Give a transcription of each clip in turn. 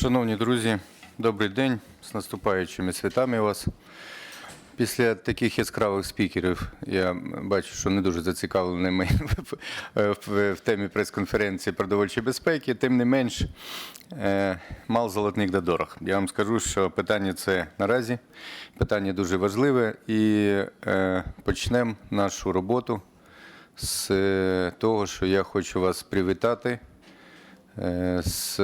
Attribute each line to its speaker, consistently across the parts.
Speaker 1: Шановні друзі, добрий день з наступаючими святами вас. Після таких яскравих спікерів я бачу, що не дуже зацікавлені ми в, темі прес-конференції продовольчої безпеки. Тим не менш, е, мал золотник да дорог. Я вам скажу, що питання це наразі питання дуже важливе, і е, почнемо нашу роботу з того, що я хочу вас привітати е, з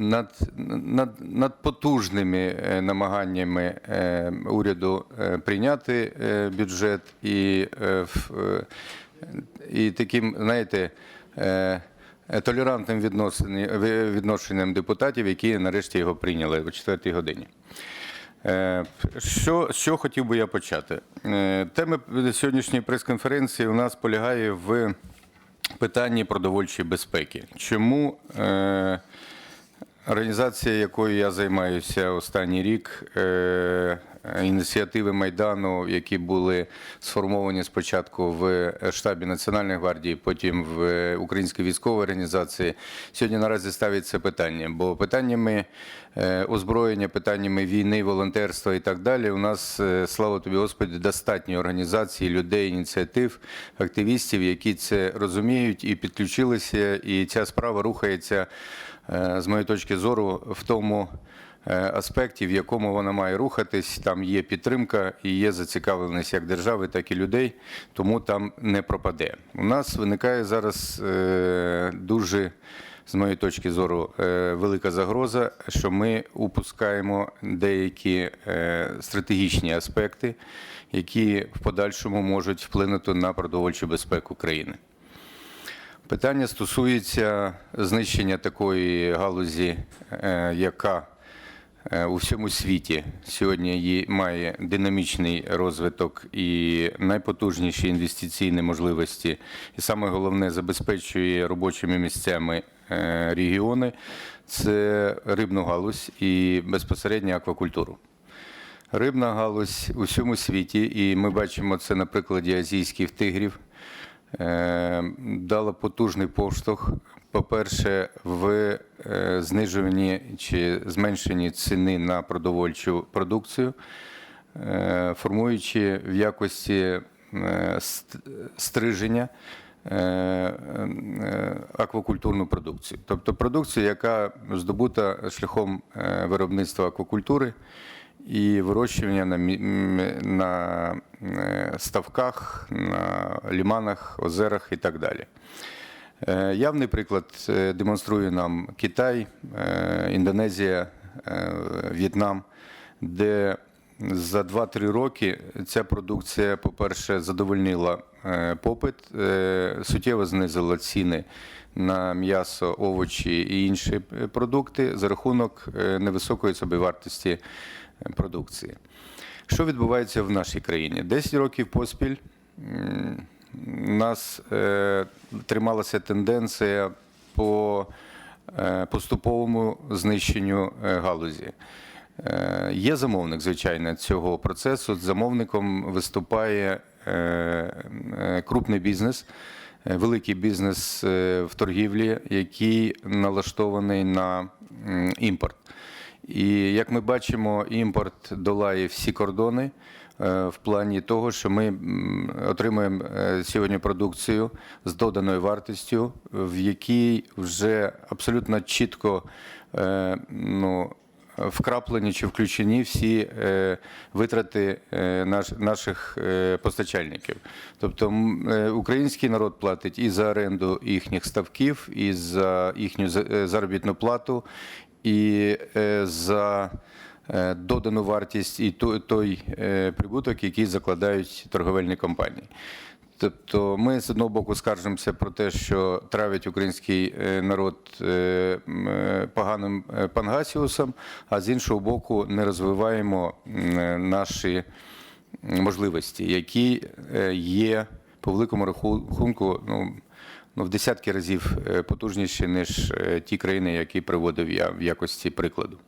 Speaker 1: над, над, над потужними е, намаганнями е, уряду е, прийняти бюджет і, і таким, знаєте, толерантним відношенням депутатів, які нарешті його прийняли о 4 годині. Що, чого хотів би я почати? Тема сьогоднішньої прес-конференції у нас полягає в питанні продовольчої безпеки. Чому е, Організація, якою я займаюся останній рік, е, ініціативи Майдану, які були сформовані спочатку в штабі Національної гвардії, потім в Українській військовій організації, сьогодні наразі ставить це питання. Бо питаннями е, озброєння, питаннями війни, волонтерства і так далі, у нас, е, слава тобі, Господи, достатньо організацій, людей, ініціатив, активістів, які це розуміють і підключилися, і ця справа рухається е, з моєї точки зору, в тому е, аспекті, в якому вона має рухатись. Там є підтримка і є зацікавленість як держави, так і людей, тому там не пропаде. У нас виникає зараз е, дуже. З моєї точки зору, е, велика загроза, що ми упускаємо деякі е, стратегічні аспекти, які в подальшому можуть вплинути на продовольчу безпеку країни. Питання стосується знищення такої галузі, е, яка е, у всьому світі сьогодні має динамічний розвиток і найпотужніші інвестиційні можливості, і саме головне забезпечує робочими місцями е, регіони. Це рибну галузь і безпосередньо аквакультуру. Рибна галузь у всьому світі, і ми бачимо це на прикладі азійських тигрів, дала потужний поштовх. По-перше, в е, знижуванні чи зменшенні ціни на продовольчу продукцію, е, формуючи в якості е, стриження е, е, аквакультурну продукцію. Тобто продукцію, яка здобута шляхом е, виробництва аквакультури і вирощування на, на е, ставках, на ліманах, озерах і так далі. Е, Явний приклад е, демонструє нам Китай, Індонезія, В'єтнам, де за 2-3 роки ця продукція, по-перше, задовольнила попит, е, суттєво знизила ціни на м'ясо, овочі і інші е, продукти за рахунок е, невисокої собівартості е, продукції. Що відбувається в нашій країні? 10 років поспіль у нас е, трималася тенденція по е, поступовому знищенню е, галузі. Е, Є замовник, звичайно, цього процесу. Замовником виступає е, е, крупний бізнес, е, великий бізнес е, в торгівлі, який налаштований на імпорт. І як ми бачимо, імпорт долає всі кордони е, в плані того, що ми отримуємо е, сьогодні продукцію з доданою вартістю, в якій вже абсолютно чітко е, ну, вкраплені чи включені всі е, витрати е, наш, наших е, постачальників. Тобто український народ платить і за оренду їхніх ставків, і за їхню заробітну плату, і за додану вартість і той, прибуток, який закладають торговельні компанії. Тобто ми з одного боку скаржимося про те, що травять український е, народ е, е, поганим пангасіусом, а з іншого боку, не розвиваємо наші можливості, які є по великому рахунку ну, ну, в десятки разів потужніші, ніж ті країни, які приводив я в якості прикладу.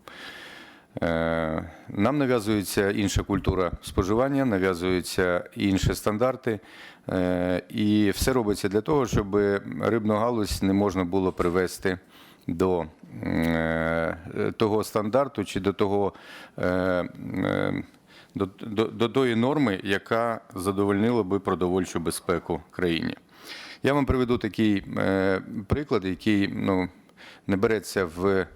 Speaker 1: Нам нав'язується інша культура споживання, нав'язуються інші стандарти, і все робиться для того, щоб рибну галузь не можна було привести до е, того стандарту чи до того. е, е, До, до, до тої норми, яка задовольнила би продовольчу безпеку країні. Я вам приведу такий е, приклад, який ну, не береться в е,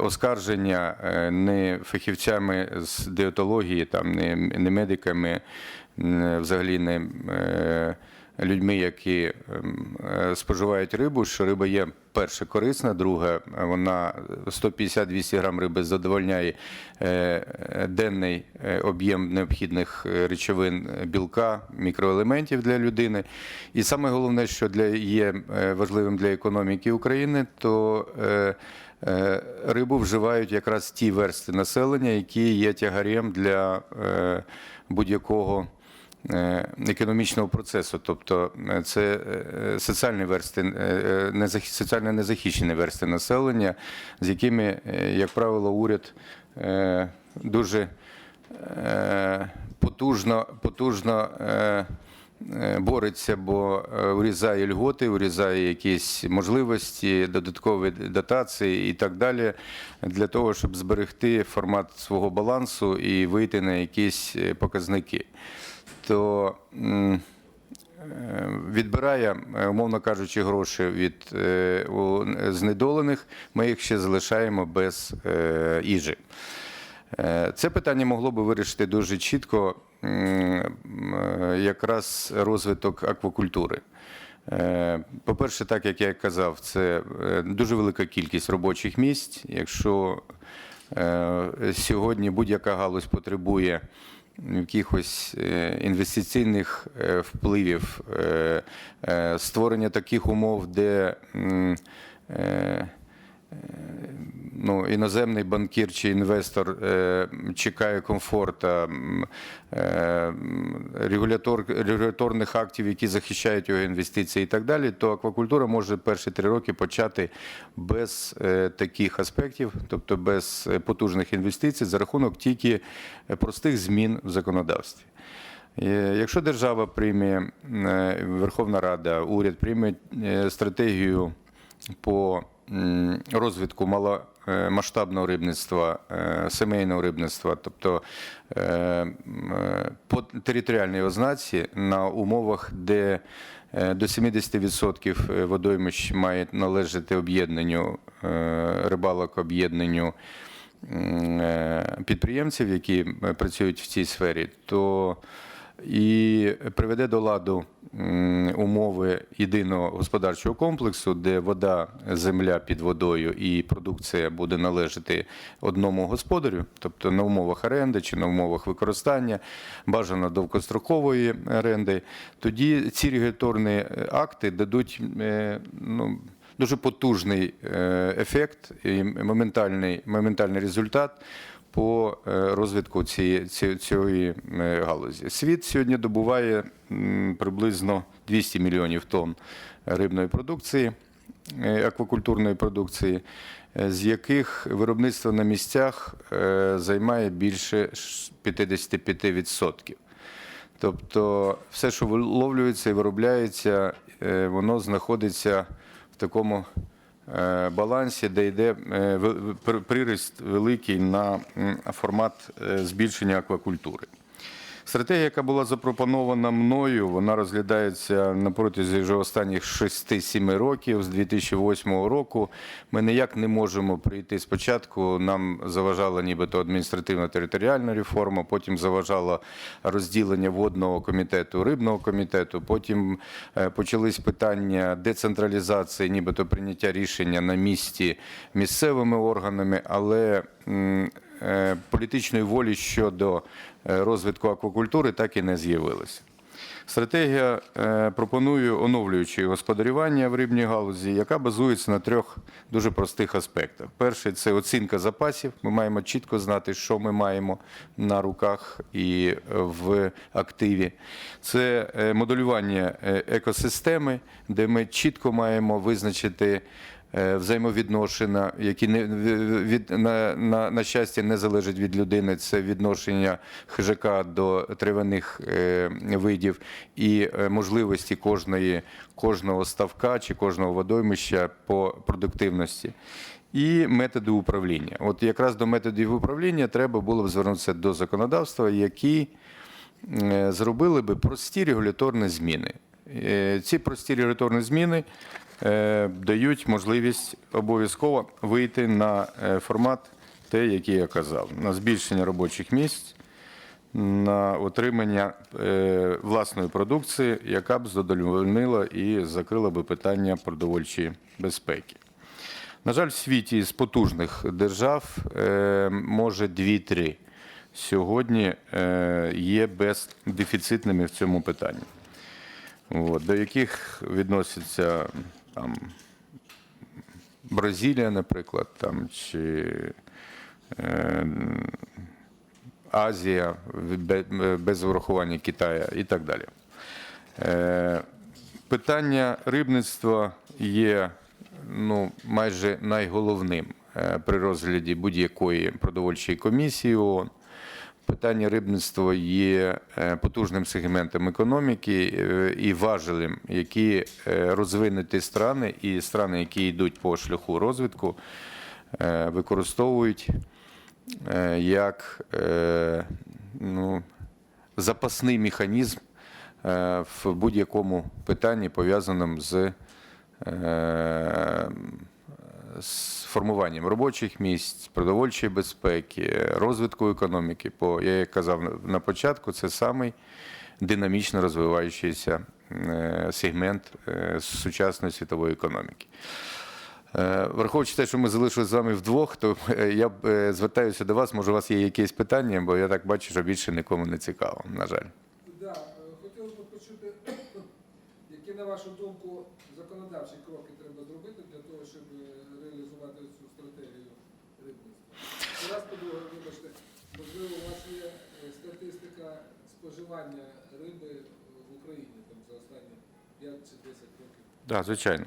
Speaker 1: оскарження е, не фахівцями з диетології, там, не, не медиками, не, взагалі не е, людьми, які е, споживають рибу, що риба є перше корисна, друге, вона 150-200 грам риби задовольняє е, е, денний е, об'єм необхідних е, речовин е, білка, мікроелементів для людини. І саме головне, що для є е, важливим для економіки України, то е, е, рибу вживають якраз ті версти населення, які є тягарем для е, будь-якого е, економічного процесу, тобто е, це е, соціальні версти, е, е, соціально незахищені версти населення, з якими, е, як правило, уряд е, дуже е, потужно, потужно е, е, бореться, бо е, урізає льготи, урізає якісь можливості, додаткові дотації і так далі, для того, щоб зберегти формат свого балансу і вийти на якісь е, показники. То е, відбирає, е, умовно кажучи, гроші від е, знедолених, ми їх ще залишаємо без е, їжі. Е, Це питання могло би вирішити дуже чітко е, якраз розвиток аквакультури. Е, По-перше, так як я казав, це дуже велика кількість робочих місць. Якщо сьогодні будь-яка галузь потребує якихось інвестиційних впливів, створення таких умов, де ну, іноземний банкір чи інвестор е, чекає комфорта, е, регулятор, регуляторних актів, які захищають його інвестиції і так далі, то аквакультура може перші три роки почати без е, таких аспектів, тобто без е, потужних інвестицій, за рахунок тільки е, простих змін в законодавстві. Е, Якщо держава прийме, Верховна Рада, уряд прийме стратегію по розвитку маломасштабного рибництва, е, сімейного рибництва, тобто е, е, по територіальній ознаці на умовах, де е, до 70% водоймищ має належати об'єднанню е, рибалок, об'єднанню е, підприємців, які е, працюють в цій сфері, то і приведе до ладу умови єдиного господарчого комплексу, де вода, земля під водою і продукція буде належати одному господарю, тобто на умовах оренди чи на умовах використання, бажано довгострокової оренди. Тоді ці регуляторні е, акти дадуть е, ну, дуже потужний е, ефект і моментальний, моментальний результат по е, розвитку цієї, ці- цієї е, галузі. Світ сьогодні добуває приблизно 200 мільйонів тонн рибної продукції, е, аквакультурної продукції, з яких виробництво на місцях займає більше ш- 55%. Тобто все, що виловлюється і виробляється, воно знаходиться в такому балансі, де йде е, приріст великий на формат е, збільшення аквакультури. Стратегія, яка була запропонована мною, вона розглядається на протязі вже останніх 6-7 років з 2008 року. Ми ніяк не можемо прийти спочатку. Нам заважала нібито адміністративно-територіальна реформа, потім заважало розділення водного комітету, рибного комітету. Потім е, почались питання децентралізації, нібито прийняття рішення на місці місцевими органами, але е, політичної волі щодо розвитку аквакультури так і не з'явилося. Стратегія е, пропонує оновлюючи господарювання в рибній галузі, яка базується на трьох дуже простих аспектах. Перший це оцінка запасів. Ми маємо чітко знати, що ми маємо на руках і в активі. Це е, моделювання е, екосистеми, де ми чітко маємо визначити е, взаємовідношення, які не від на, на, на щастя не залежать від людини. Це відношення хижака до травяних е, видів і е, можливості кожної, кожного ставка чи кожного водоймища по продуктивності. І методи управління. От якраз до методів управління треба було б звернутися до законодавства, які е, зробили би прості регуляторні зміни. Е, Ці прості регуляторні зміни е, дають можливість обов'язково вийти на е, формат, те, який я казав, на збільшення робочих місць, на отримання е, власної продукції, яка б задовольнила і закрила би питання продовольчої безпеки. На жаль, в світі з потужних держав, е, може, дві-три сьогодні е, є бездефіцитними в цьому питанні, до яких відносяться там, Бразилія, наприклад, там, чи е, Азія без врахування Китаю і так далі. Е, Питання рибництва є ну, майже найголовним е, при розгляді будь-якої продовольчої комісії ООН. Питання рибництва є е, потужним сегментом економіки е, і важелем, які е, розвинуті страни і страни, які йдуть по шляху розвитку, використовують як ну, запасний механізм в будь-якому питанні, пов'язаному з, з формуванням робочих місць, продовольчої безпеки, розвитку економіки. Бо я як казав на- початку, це самий динамічно розвиваючийся е, сегмент е, сучасної світової економіки. Е, Враховуючи те, що ми залишилися з вами вдвох, то я звертаюся до вас. Може, у вас є якісь питання, бо я так бачу, що більше нікому не цікаво, на жаль.
Speaker 2: Да, е, хотілося б почути, які, на вашу думку, законодавчі кроки треба зробити для того, щоб е, реалізувати цю стратегію рибництва. Це раз, по-друге, вибачте, можливо, у вас є е, статистика споживання риби в Україні там, за останні 5 чи 10 років.
Speaker 1: Так, звичайно.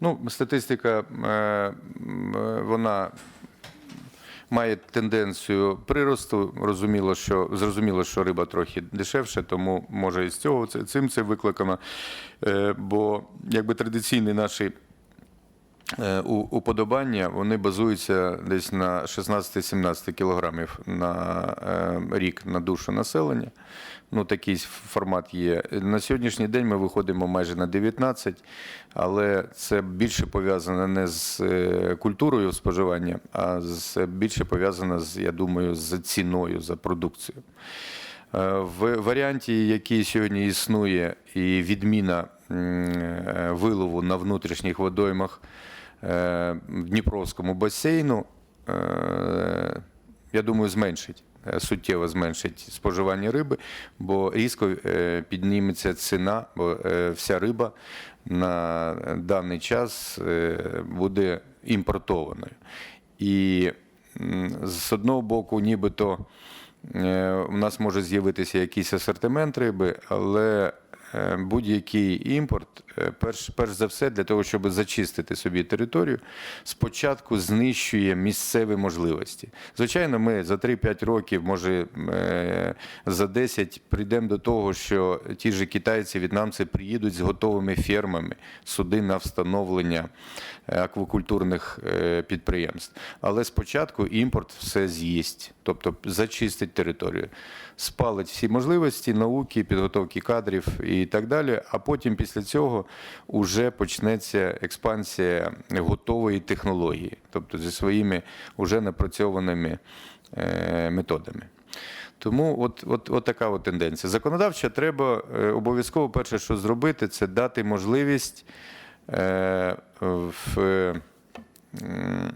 Speaker 1: Ну, статистика, е, е, вона має тенденцію приросту. Розуміло, що зрозуміло, що риба трохи дешевше, тому може і з цього цим це викликано. Е, Бо якби традиційні наші уподобання вони базуються десь на 16-17 кілограмів на е, рік на душу населення. Ну, такий формат є. На сьогоднішній день ми виходимо майже на 19, але це більше пов'язано не з е, культурою споживання, а з більше пов'язано з, я думаю, з ціною за продукцію. Е, В варіанті, який сьогодні існує, і відміна е, вилову на внутрішніх водоймах е, Дніпровському басейну, е, я думаю, зменшить. е, Суттєво зменшить споживання риби, бо різко е, підніметься ціна, бо е, вся риба на даний час е, буде імпортованою. І з одного боку, нібито е, у нас може з'явитися якийсь асортимент риби, але е, будь-який імпорт, е, перш, перш за все, для того, щоб зачистити собі територію, спочатку знищує місцеві можливості. Звичайно, ми за 3-5 років, може е, за 10, прийдемо до того, що ті ж китайці, в'єтнамці приїдуть з готовими фермами суди на встановлення е, аквакультурних е, підприємств. Але спочатку імпорт все з'їсть, тобто зачистить територію, спалить всі можливості науки, підготовки кадрів і так далі. А потім після цього вже почнеться експансія готової технології, тобто зі своїми вже напрацьованими е, методами. Тому от, от, от така от тенденція. Законодавча треба е, обов'язково перше, що зробити, це дати можливість е, в, м,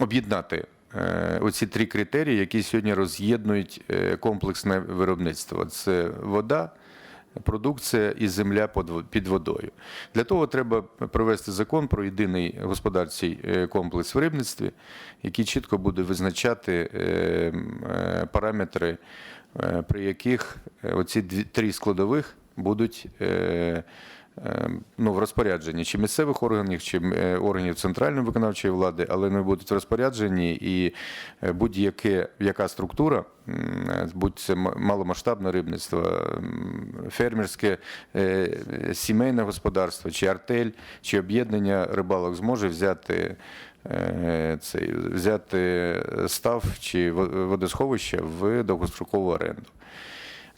Speaker 1: об'єднати е, оці три критерії, які сьогодні роз'єднують е, комплексне виробництво. Це вода, продукція і земля під водою. Для того треба провести закон про єдиний господарчий е, комплекс в рибництві, який чітко буде визначати е, е, параметри, при яких оці три складових будуть ну, в розпорядженні чи місцевих органів, чи е, органів центральної виконавчої влади, але вони будуть в розпорядженні і е, будь-яке яка структура, е, будь це маломасштабне рибництво, фермерське сімейне господарство, чи артель, чи об'єднання рибалок зможе взяти. Цей взяти став чи во- водосховище в довгострокову оренду.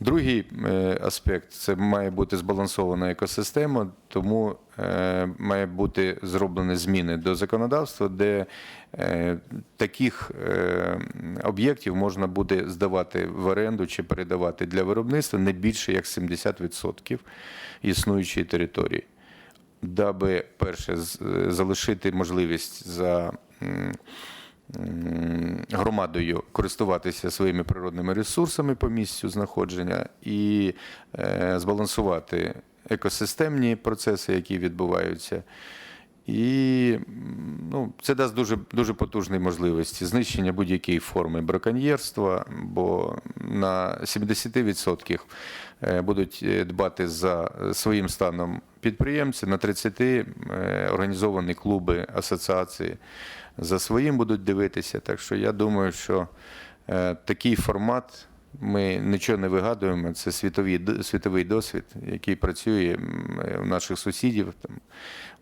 Speaker 1: Другий е, аспект це має бути збалансована екосистема, тому е, має бути зроблені зміни до законодавства, де е, таких об'єктів можна буде здавати в оренду чи передавати для виробництва не більше як 70% існуючої території, даби перше залишити можливість за. Громадою користуватися своїми природними ресурсами по місцю знаходження і е, збалансувати екосистемні процеси, які відбуваються. І ну, це дасть дуже, дуже потужні можливості знищення будь-якої форми браконьєрства, бо на 70% е, будуть е, дбати за своїм станом підприємці, на 30% е, організовані клуби, асоціації за своїм будуть дивитися. Так що я думаю, що е, такий формат ми нічого не вигадуємо. Це світовий, світовий досвід, який працює е, у наших сусідів, там,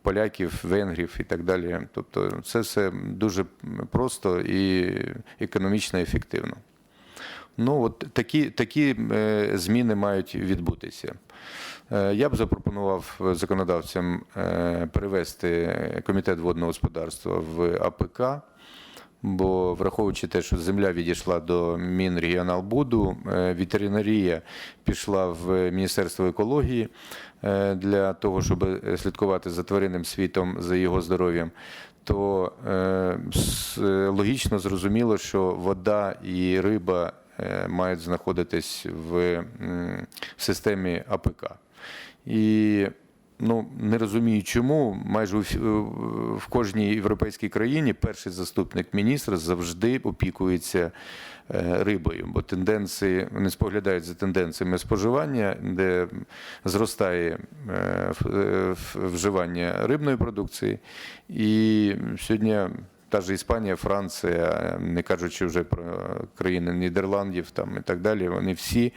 Speaker 1: поляків, венгрів і так далі. Тобто це все дуже просто і економічно ефективно. Ну, от такі, такі е, зміни мають відбутися. Е, Я б запропонував законодавцям е, перевести комітет водного господарства в АПК, бо враховуючи те, що земля відійшла до Мінрегіоналбуду, е, ветеринарія пішла в Міністерство екології е, для того, щоб слідкувати за тваринним світом, за його здоров'ям. То е, е, логічно зрозуміло, що вода і риба е, мають знаходитись в системі АПК. І ну, не розумію, чому майже в кожній європейській країні перший заступник міністра завжди опікується е, рибою, бо тенденції вони споглядають за тенденціями споживання, де зростає е, е, вживання рибної продукції. І сьогодні та ж Іспанія, Франція, не кажучи вже про країни Нідерландів там і так далі, вони всі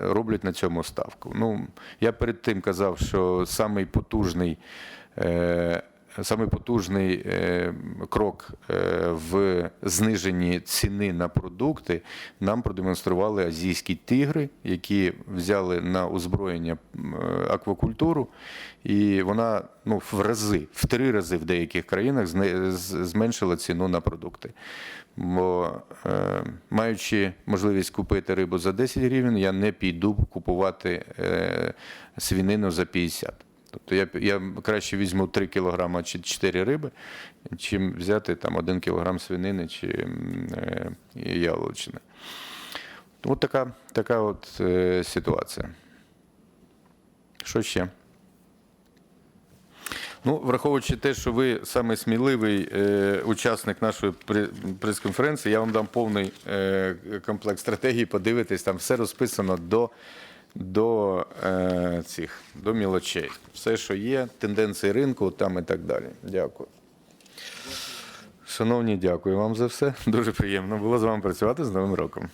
Speaker 1: роблять на цьому ставку. Ну, я перед тим казав, що самий потужний. Самий потужний е, крок е, в зниженні ціни на продукти нам продемонстрували азійські тигри, які взяли на озброєння е, аквакультуру, і вона ну, в рази, в три рази в деяких країнах зменшила ціну на продукти. Бо маючи можливість купити рибу за 10 гривень, я не піду купувати свинину за 50. Тобто я, я краще візьму 3 кілограма чи 4 риби, чим взяти там 1 кілограм свинини чи е, яловичини. От така, така от е, ситуація. Що ще? Ну, враховуючи те, що ви саме сміливий е, учасник нашої прес-конференції, я вам дам повний е, комплект стратегії, подивитись, там все розписано до, до е, цих до мілочей. Все, що є, тенденції ринку, там і так далі. Дякую. Шановні, дякую вам за все. Дуже приємно було з вами працювати з Новим роком.